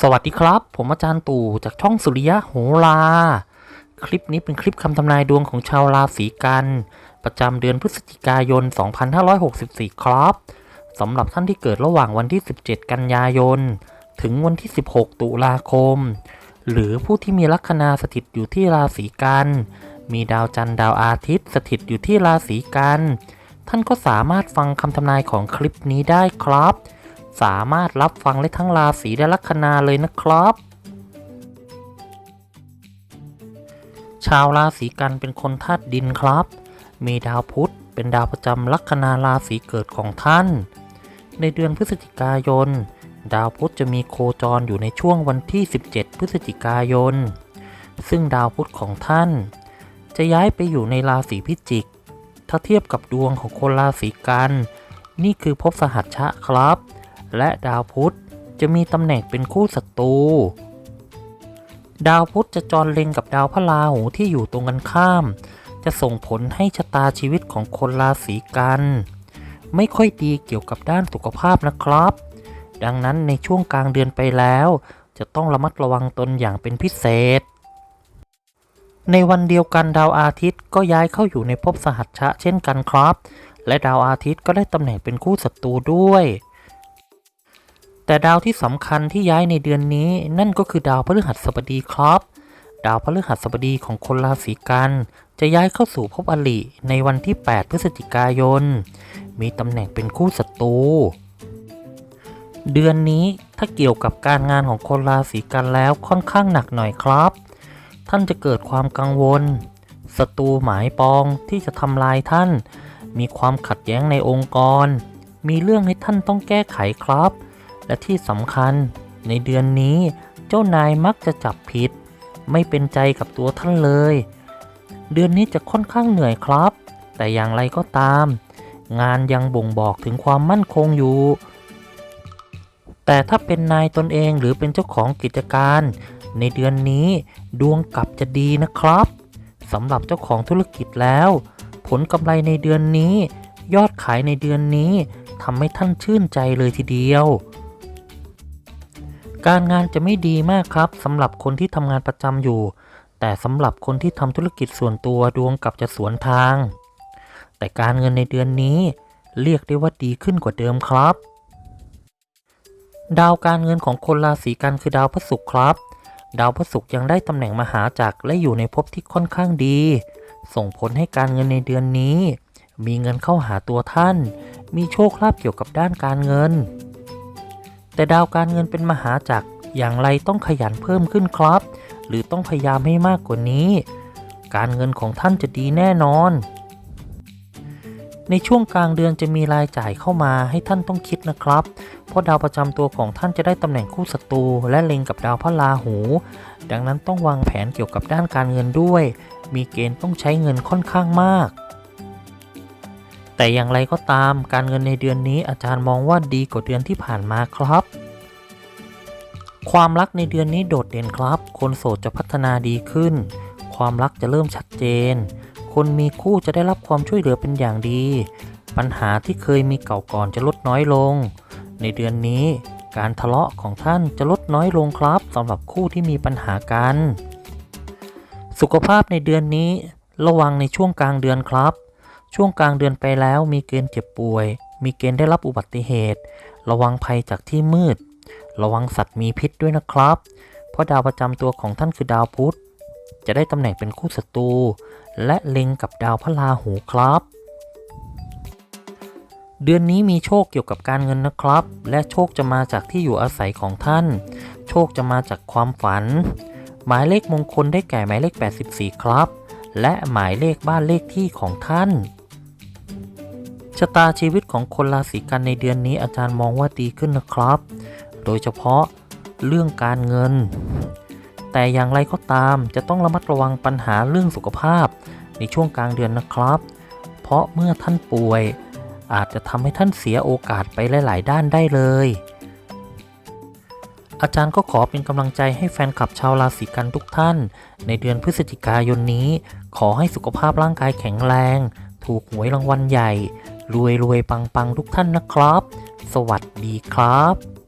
สวัสดีครับ ผมอาจารย์ตู่จากช่องสุริยะโหรา คลิปนี้เป็นคลิปคำทำนายดวงของชาวราศีกัน ประจำเดือนพฤศจิกายน 2564 ครับสำหรับท่านที่เกิดระหว่างวันที่ 17 กันยายน ถึงวันที่ 16 ตุลาคม หรือผู้ที่มีลัคนาสถิตอยู่ที่ราศีกัน มีดาวจันทร์ดาวอาทิตย์ สถิตอยู่ที่ราศีกัน ท่านก็สามารถฟังคำทำนายของคลิปนี้ได้ครับ สามารถรับฟังได้ทั้งราศีและลัคนาเลยนะครับ ชาวราศีกันเป็นคนธาตุดินครับ มีดาวพุธเป็นดาวประจำลัคนาราศีเกิดของท่าน ในเดือนพฤศจิกายน ดาวพุธจะมีโคจรอยู่ในช่วงวันที่ 17 พฤศจิกายน ซึ่งดาวพุธของท่าน จะย้ายไปอยู่ในราศีพิจิก ถ้าเทียบกับดวงของคนราศีกัน นี่คือภพสหัชชะครับ และดาวพุธจะมีตำแหน่งเป็นคู่ศัตรูดาวพุธจะจรเล็งกับดาวพระราหูที่อยู่ตรงกันข้าม จะส่งผลให้ชะตาชีวิตของคนราศีกัน ไม่ค่อยดีเกี่ยวกับด้านสุขภาพนะครับ ดังนั้นในช่วงกลางเดือนไปแล้ว จะต้องระมัดระวังตนอย่างเป็นพิเศษ ในวันเดียวกันดาวอาทิตย์ก็ย้ายเข้าอยู่ในภพสหัชชะเช่นกันครับ และดาวอาทิตย์ก็ได้ตำแหน่งเป็นคู่ศัตรูด้วย แต่ดาวที่สำคัญที่ย้ายในเดือนนี้ นั่นก็คือดาวพฤหัสบดีครับ ดาวพฤหัสบดีของคนราศีกัน จะย้ายเข้าสู่ภพอลิในวันที่ 8 พฤศจิกายน มีตำแหน่งเป็นคู่ศัตรูเดือนนี้ถ้าเกี่ยวกับการงานของคนราศีกันแล้วค่อนข้างหนักหน่อยครับ ท่านจะเกิดความกังวลศัตรูหมายปองที่จะทำลายท่าน มีความขัดแย้งในองค์กร มีเรื่องให้ท่านต้องแก้ไขครับ และที่สำคัญในเดือนนี้เจ้านายมักจะจับผิด ไม่เป็นใจกับตัวท่านเลย เดือนนี้จะค่อนข้างเหนื่อยครับ แต่อย่างไรก็ตาม งานยังบ่งบอกถึงความมั่นคงอยู่ แต่ถ้าเป็นนายตนเองหรือเป็นเจ้าของกิจการ ในเดือนนี้ดวงกลับจะดีนะครับสำหรับเจ้าของธุรกิจแล้ว ผลกำไรในเดือนนี้ ยอดขายในเดือนนี้ทำให้ท่านชื่นใจเลยทีเดียว การงานจะไม่ดีมากครับสำหรับคนที่ทำงานประจำอยู่ แต่สำหรับคนที่ทำธุรกิจส่วนตัวดวงกับจะสวนทาง แต่การเงินในเดือนนี้ เรียกได้ว่าดีขึ้นกว่าเดิมครับ ดาวการเงินของคนราศีกันคือดาวพระศุกร์ครับ ดาวพระศุกร์ยังได้ตำแหน่งมหาจักรและอยู่ในภพที่ค่อนข้างดี ส่งผลให้การเงินในเดือนนี้ มีเงินเข้าหาตัวท่าน มีโชคลาภเกี่ยวกับด้านการเงิน แต่ดาวการเงินเป็นมหาจักรอย่างไรต้องขยันเพิ่มขึ้นครับ หรือต้องพยายามให้มากกว่านี้ การเงินของท่านจะดีแน่นอน ในช่วงกลางเดือนจะมีรายจ่ายเข้ามาให้ท่านต้องคิดนะครับ เพราะดาวประจำตัวของท่านจะได้ตำแหน่งคู่ศัตรูและเล็งกับดาวพระราหู ดังนั้นต้องวางแผนเกี่ยวกับด้านการเงินด้วย มีเกณฑ์ต้องใช้เงินค่อนข้างมาก แต่อย่างไรก็ตามการเงินในเดือนนี้อาจารย์มองว่าดีกว่าเดือนที่ผ่านมาครับ ความรักในเดือนนี้โดดเด่นครับ คนโสดจะพัฒนาดีขึ้น ความรักจะเริ่มชัดเจน คนมีคู่จะได้รับความช่วยเหลือเป็นอย่างดี ปัญหาที่เคยมีเก่าก่อนจะลดน้อยลง ในเดือนนี้การทะเลาะของท่านจะลดน้อยลงครับสำหรับคู่ที่มีปัญหากัน สุขภาพในเดือนนี้ระวังในช่วงกลางเดือนครับ ช่วงกลางเดือนไปแล้วมีเกณฑ์เจ็บป่วย มีเกณฑ์ได้รับอุบัติเหตุ ระวังภัยจากที่มืด ระวังสัตว์มีพิษด้วยนะครับ เพราะดาวประจำตัวของท่านคือดาวพุธ จะได้ตำแหน่งเป็นคู่ศัตรู และเล็งกับดาวพระราหูครับ เดือนนี้มีโชคเกี่ยวกับการเงินนะครับ และโชคจะมาจากที่อยู่อาศัยของท่าน โชคจะมาจากความฝัน หมายเลขมงคลได้แก่หมายเลข 84 ครับและหมายเลขบ้านเลขที่ของท่าน ชะตาชีวิตของคนราศีกันในเดือนนี้อาจารย์มองว่าดีขึ้นนะครับ โดยเฉพาะเรื่องการเงิน แต่อย่างไรก็ตามจะต้องระมัดระวังปัญหาเรื่องสุขภาพ ในช่วงกลางเดือนนะครับ เพราะเมื่อท่านป่วย อาจจะทำให้ท่านเสียโอกาสไปหลาย ๆ ด้านได้เลย อาจารย์ก็ขอเป็นกำลังใจให้แฟนคลับชาวราศีกันทุกท่าน ในเดือนพฤศจิกายนนี้ ขอให้สุขภาพร่างกายแข็งแรง ถูกหวยรางวัลใหญ่ รวยรวยปังปังทุกท่านนะครับ สวัสดีครับ